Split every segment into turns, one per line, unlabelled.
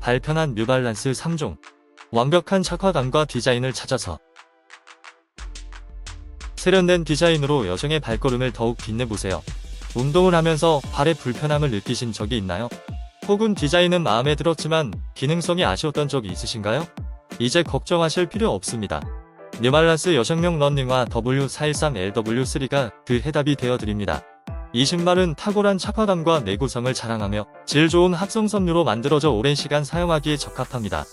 발편한 뉴발란스 3종. 완벽한 착화감과 디자인을 찾아서 세련된 디자인으로 여성의 발걸음을 더욱 빛내보세요. 운동을 하면서 발의 불편함을 느끼신 적이 있나요? 혹은 디자인은 마음에 들었지만 기능성이 아쉬웠던 적이 있으신가요? 이제 걱정하실 필요 없습니다. 뉴발란스 여성용 런닝화 W413LW3가 그 해답이 되어 드립니다. 이 신발은 탁월한 착화감과 내구성을 자랑하며 질 좋은 합성 섬유로 만들어져 오랜 시간 사용하기에 적합합니다.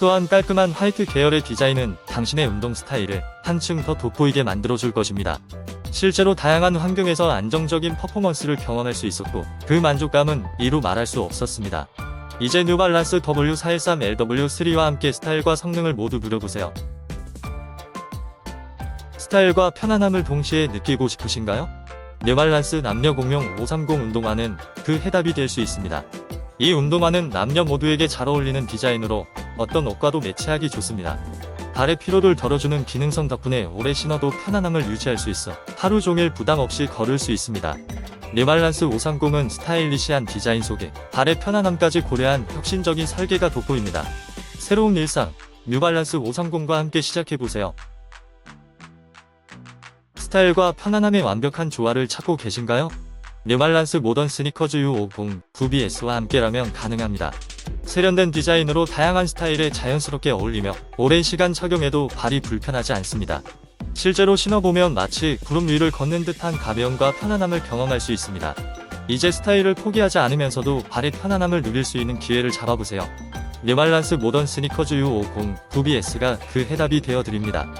또한 깔끔한 화이트 계열의 디자인은 당신의 운동 스타일을 한층 더 돋보이게 만들어줄 것입니다. 실제로 다양한 환경에서 안정적인 퍼포먼스를 경험할 수 있었고 그 만족감은 이루 말할 수 없었습니다. 이제 뉴발란스 W413LW3와 함께 스타일과 성능을 모두 누려보세요. 스타일과 편안함을 동시에 느끼고 싶으신가요? 뉴발란스 남녀 공용 530 운동화는 그 해답이 될 수 있습니다. 이 운동화는 남녀 모두에게 잘 어울리는 디자인으로 어떤 옷과도 매치하기 좋습니다. 발의 피로를 덜어주는 기능성 덕분에 오래 신어도 편안함을 유지할 수 있어 하루 종일 부담 없이 걸을 수 있습니다. 뉴발란스 530은 스타일리시한 디자인 속에 발의 편안함까지 고려한 혁신적인 설계가 돋보입니다. 새로운 일상, 뉴발란스 530과 함께 시작해보세요. 스타일과 편안함의 완벽한 조화를 찾고 계신가요? 뉴발란스 모던 스니커즈 U50 9BS와 함께라면 가능합니다. 세련된 디자인으로 다양한 스타일에 자연스럽게 어울리며 오랜 시간 착용해도 발이 불편하지 않습니다. 실제로 신어보면 마치 구름 위를 걷는 듯한 가벼움과 편안함을 경험할 수 있습니다. 이제 스타일을 포기하지 않으면서도 발의 편안함을 누릴 수 있는 기회를 잡아보세요. 뉴발란스 모던 스니커즈 U50 9BS가 그 해답이 되어 드립니다.